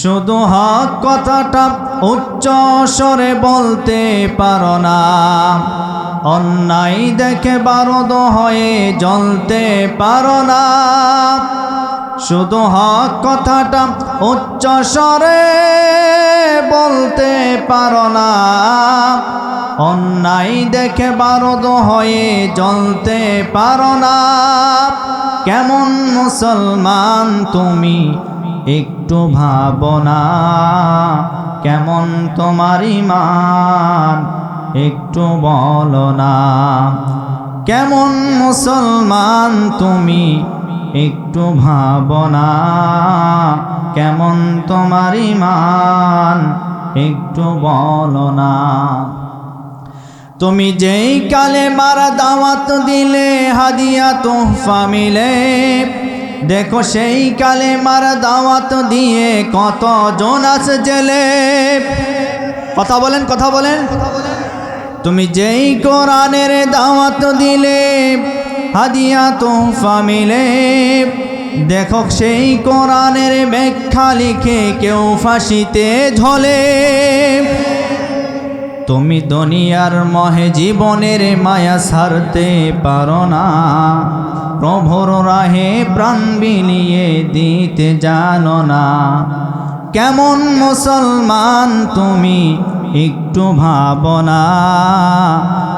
শুধু হক কথাটা উচ্চ স্বরে বলতে পারো না। অন্যায় দেখে বারদ হয়ে জ্বলতে পারো না। শুধু হক কথাটা উচ্চ স্বরে বলতে পারো না। অন্যায় দেখে বারদ হয়ে জ্বলতে পারো না। কেমন মুসলমান তুমি? একটু ভাবনা কেমন তোমার ইমান একটু বলো না। কেমন মুসলমান তুমি? একটু ভাবনা কেমন তোমার ইমান একটু বলো না। তুমি যেই কালে মারা দাওয়াত দিলে, হাদিয়া, তোহফা মিলে। দেখো সেই কালে মারা দাওয়াত দিয়ে কত জোনাস জেলে। কথা বলেন কথা বলেন। তুমি যেই কোরআনের দাওয়াত দিলে, হাদিয়া, তোহফা মিলে। দেখো সেই কোরআনের ব্যাখ্যা লিখে কেউ ফাঁসিতে ঝলে। তুমি দুনিয়ার মহে জীবনের মায়া সারতে পারো না। প্রভুর রাহে প্রাণ বিলিয়ে দিতে জানো না। কেমন মুসলমান তুমি একটু ভাবনা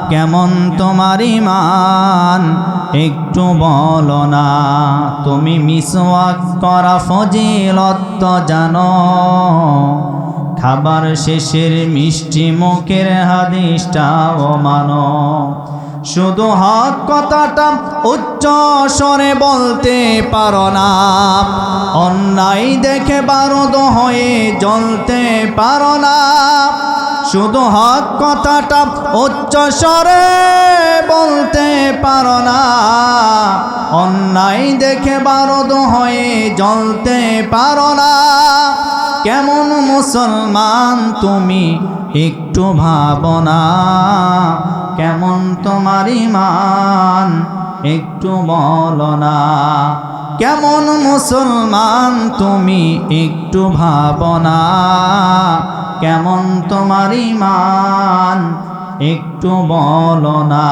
কেমন তোমার ইমান একটু বলো না। তুমি মিসওয়াক করা ফজিলত জানো। খাবার শেষের মিষ্টি মুখের হাদিসটাও মানো, শুধু হক কথাটা উচ্চ স্বরে বলতে পারো না। অন্যায় দেখে বারদ হয়ে জ্বলতে পারো না। শুধু হক কথাটা উচ্চ স্বরে বলতে পারো না। অন্যায় দেখে বারদ হয়ে জ্বলতে পারো না। কেমন মুসলমান তুমি একটু ভাবনা। কেমন তোমার ইমান একটু বলো না কেমন মুসলমান তুমি একটু ভাবনা। কেমন তোমার ইমান একটু বলো না